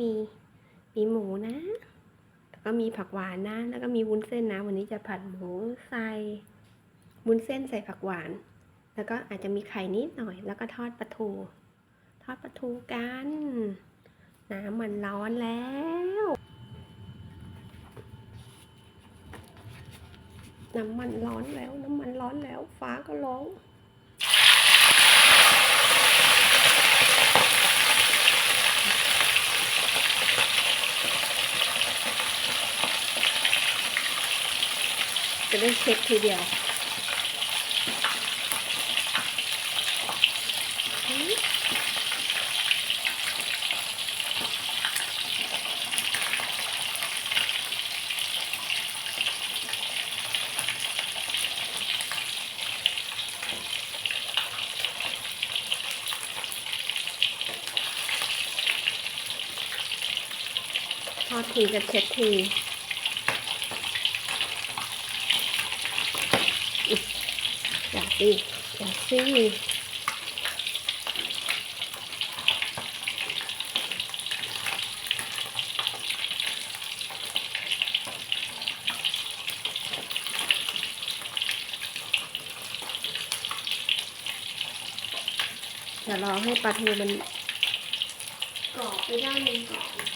มีมีหมูนะ แล้วก็มีผักหวานนะ แล้วก็มีวุ้นเส้นนะ วันนี้จะผัดหมูใส่วุ้นเส้นใส่ผักหวาน แล้วก็อาจจะมีไข่นิดหน่อย แล้วก็ทอดปลาทู ทอดปลาทูกัน น้ำมันร้อนแล้วน้ำมันร้อนแล้ว น้ำมันร้อนแล้ว ฟ้าก็ร้อง จะได้เช็คทีเดียวอืมทอดทีกับเช็ดที อย่า สิอย่าสิเดี๋ยวรอให้ปลาทูมันกรอบไปด้านหนึ่งก่อน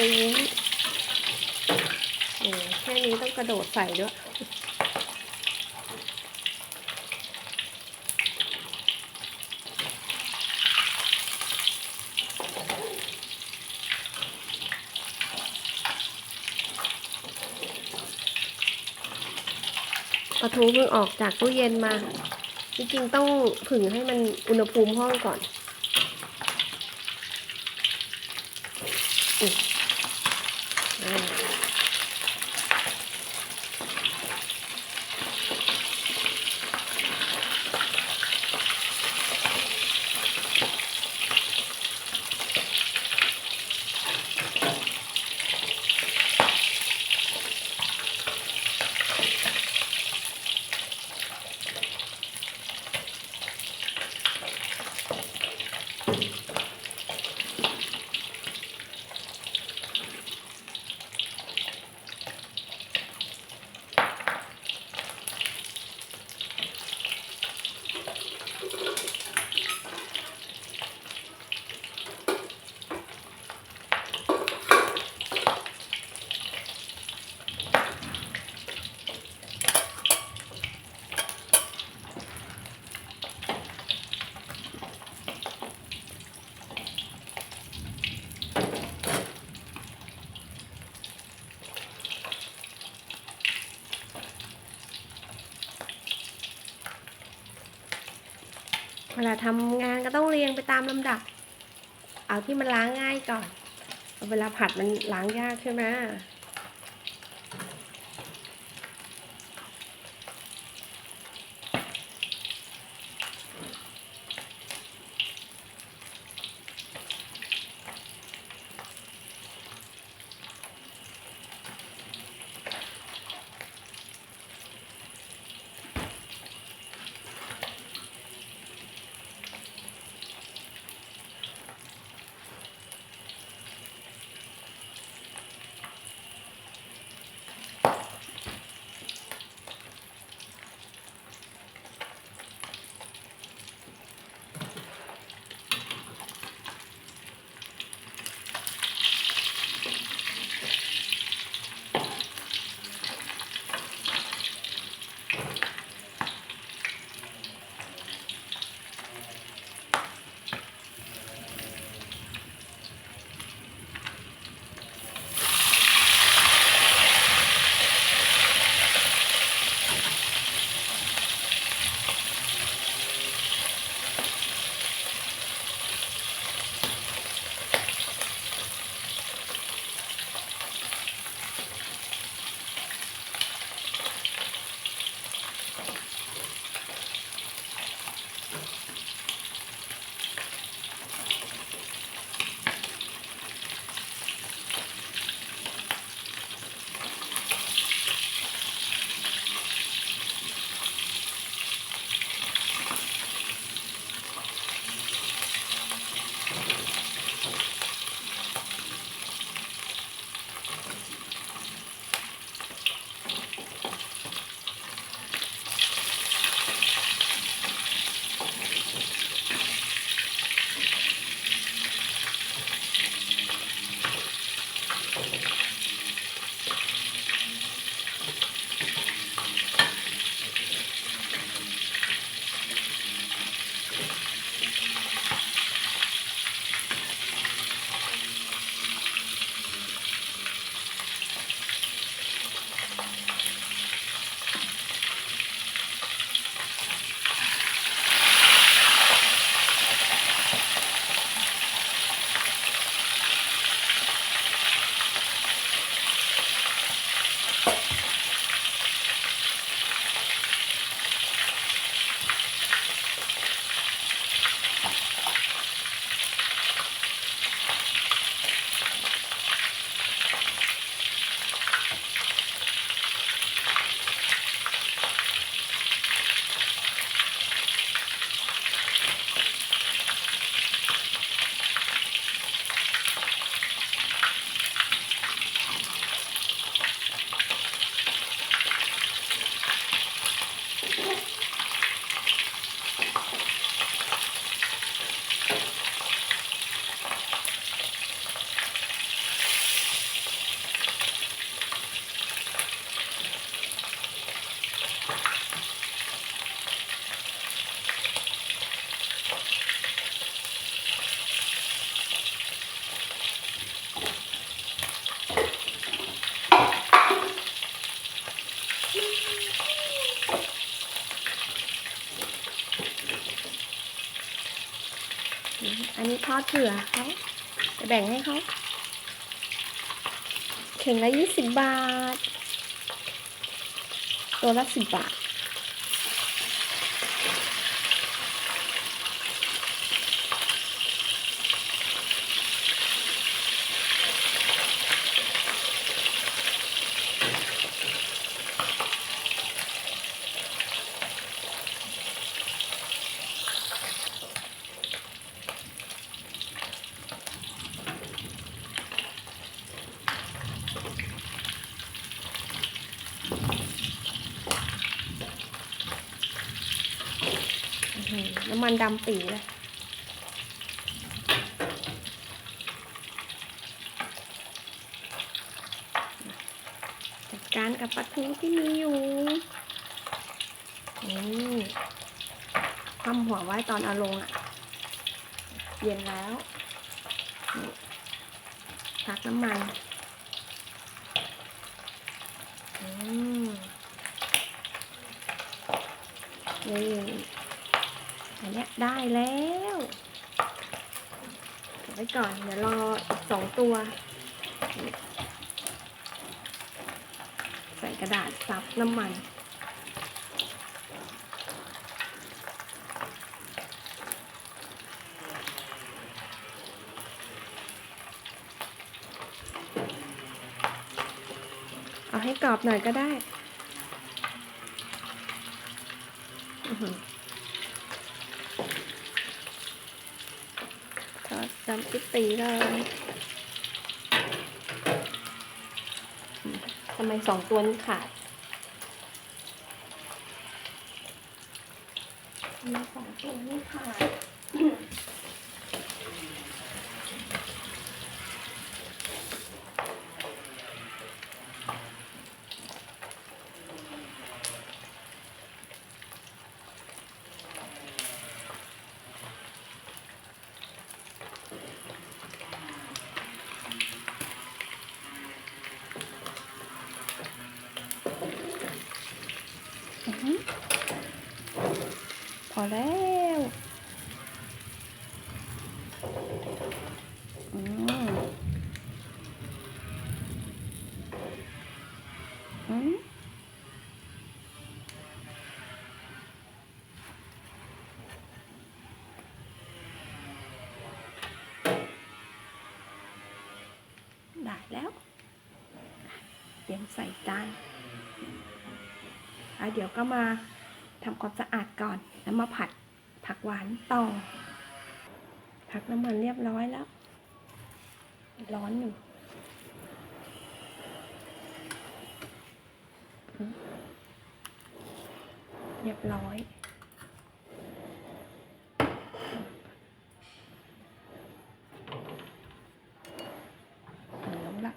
ตรงนี้โอ้แค่นี้ต้อง กระโดดใส่ด้วย ปลาทูเพิ่งออกจากตู้เย็นมา จริงๆ ต้องผึ่งให้มันอุณหภูมิห้องก่อนอา เวลาทำงานก็ต้องเรียงไปตามลำดับ เอาที่มันล้างง่ายก่อน เวลาผัดมันล้างยากใช่ไหม ทอดเผื่อเขาจะแบ่งให้เขาเข่งละยี่สิบบาท ตัวละสิบบาท มันดำปีเลยจัดการกับปลาทูที่มีอยู่นี่คว่ำหัวไว้ตอนเอาลงอะ่ะ เย็นแล้วพักน้ำมันอืมนี่ อันนี้ได้แล้วเก็บไว้ก่อน เดี๋ยวรออีกสองตัว ใส่กระดาษซับน้ำมันเอาให้กรอบหน่อยก็ได้อื้อหือ ทอด จำปิตีเลยทำไมสองตัวนี้ขาดทำไมสองตัวนี้ขาด อแล้วอืมอืมได้แล้ว เตรียมใส่จานแล้วเดี๋ยวก็มาทำความสะอาดก่อน แล้วมาผัดผักหวานต่อ ผักน้ำมันเรียบร้อยแล้ว ร้อนอยู่เรียบร้อย เหลืองละ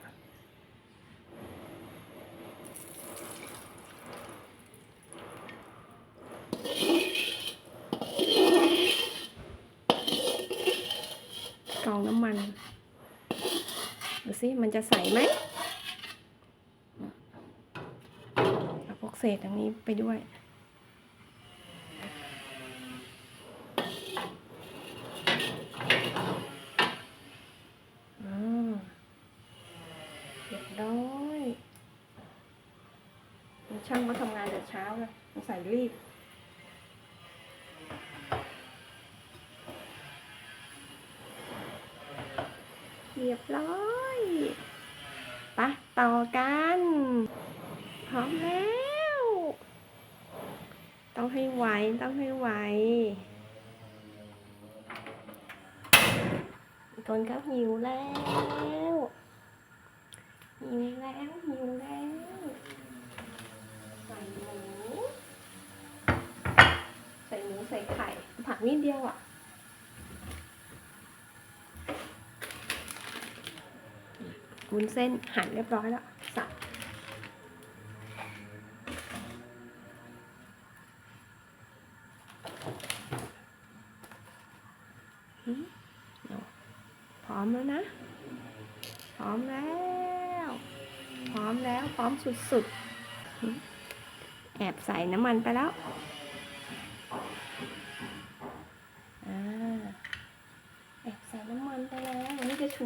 กรองน้ำมัน ดู สิมันจะใสไหมเอาพวกเศษตรงนี้ไปด้วยอืมเรียบร้อยช่างเขาทำงานแต่เช้าเลยใส่รีบเรียบร้อย ต่อกัน พร้อมแล้ว ต้องให้ไวต้องให้ไวคนก็หิวแล้วหิวแล้วหิวแล้วใส่หมูใส่หมูใส่ไข่ ผักนิดเดียวอะ วุ้นเส้นหั่นเรียบร้อยแล้วสับพร้อมแล้วนะ พร้อมแล้ว พร้อมแล้ว พร้อมสุดๆ แอบใส่น้ำมันไปแล้ว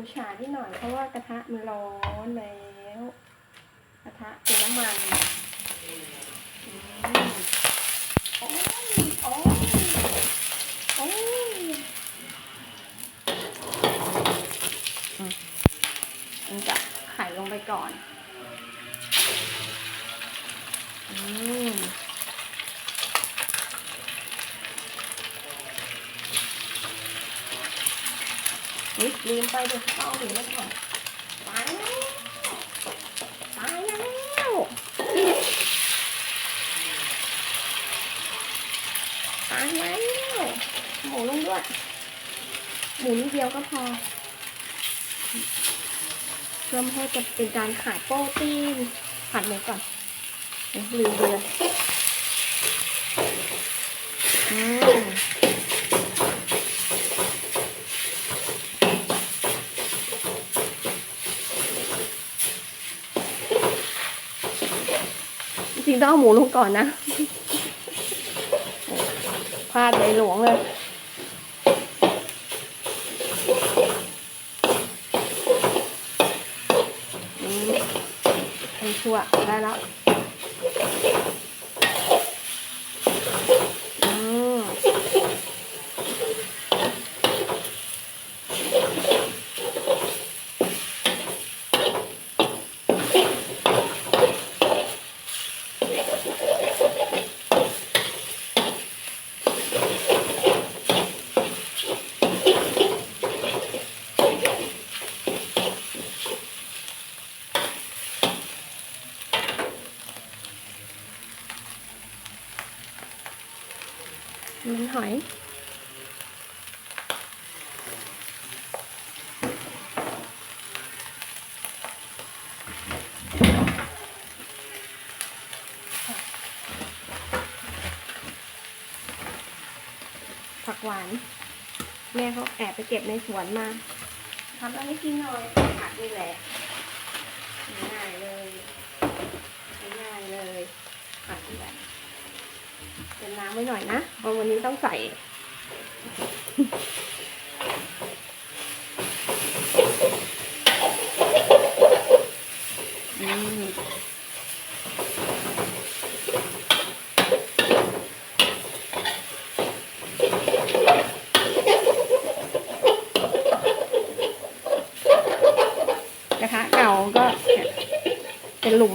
ชูชานิดหน่อยเพราะว่ากระทะมันร้อนแล้วกระทะเป็นน้ำมันอืมโอ้ยโอ้ยโอ้ยอืมมันจะไข่ลงไปก่อน อืม อุ๊ยลืม ไปเดี๋ยวเอาหนูมาก่อนตายแล้วตายแล้วตายแล้วหมูลงด้วยหมูนิดเดียวก็พอ เพื่อไม่ให้จะเป็นการขาดโปรตีนผัดหมูก่อนเดี๋ยวลืมไปเลยอืม ริงๆต้องเอาหมูลงก่อนนะพลาดใหญ่หลวงเลยอืมให้ชั่วได้แล้ว มันหอย ผักหวาน แม่เขาแอบไปเก็บในสวนมาทำอะไรกินหน่อยผักนี่แหละง่ายเลยง่ายเลยผักนี่แหละเติม น้ำไว้หน่อยนะเพราะวันนี้ต้องใส่ อืมกระทะเก่าก็เนี่ยเป็นหลุม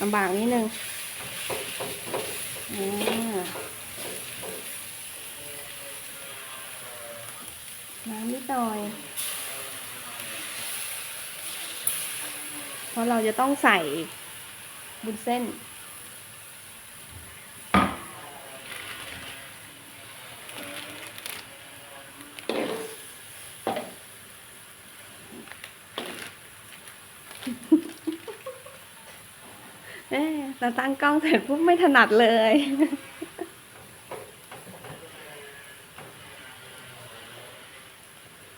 ลำบากนิดนึงอ่าน้ำนิดหน่อย เพราะเราจะต้องใส่บุญเส้นเอ๊ะเราตั้งกล้องเสร็จปุ๊บไม่ถนัดเลย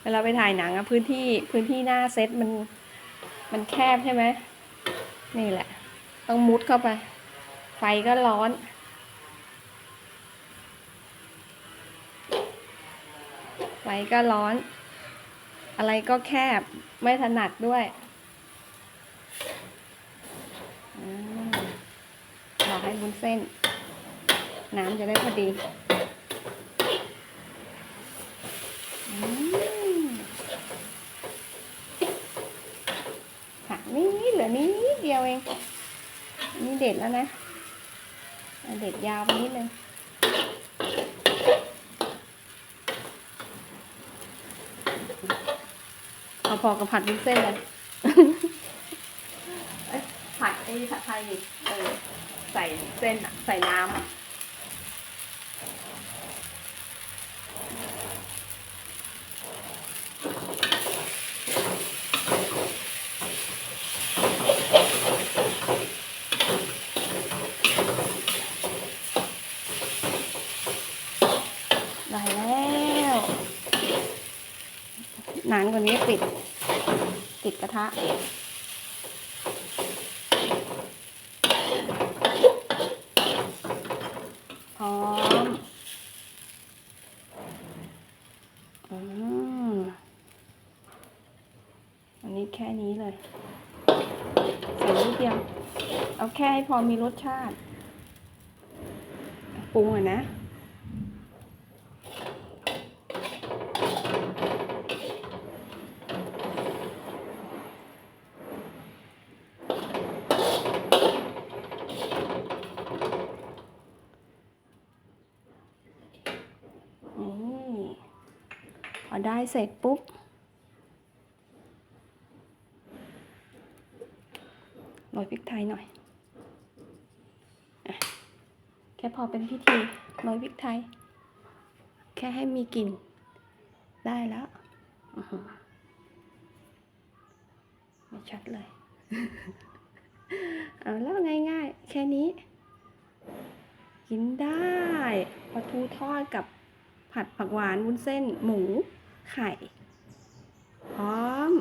เวลาไปถ่ายหนังอะพื้นที่พื้นที่หน้าเซตมัน มันแคบใช่ไหม นี่แหละ ต้องมุดเข้าไป ไฟก็ร้อน ไฟก็ร้อน อะไรก็แคบ ไม่ถนัดด้วยอืมรอให้บุญเส้น น้ำจะได้พอดีอืมผักนี่เหลือนี้ เดียวเองอันนี่เด็ดแล้วนะเด็ดยาวไปนิดนึงเอาพอกับผัดวุ้นเส้นเลยผัดไอ้ผัดไทยเออใส่เส้นอะใส่น้ำอะได้แล้ว นี้ปิด ติดกระทะ พร้อม อืมนี้แค่นี้เลยใส่นิดเดียว เอาแค่ให้พอมีรสชาติ ปรุงอะนะ นี่พ อได้เสร็จปุ๊บ โรยพริกไทยหน่อยอแค่พอเป็นพิธีโรยพริกไทย แค่ให้มีกลิ่น ได้แล้วไม่ชัดเลย เอาแล้วง่ายๆ แค่นี้กินได้ปลาทูทอดกับผัดผักหวานวุ้นเส้นหมู ไข่ พร้อม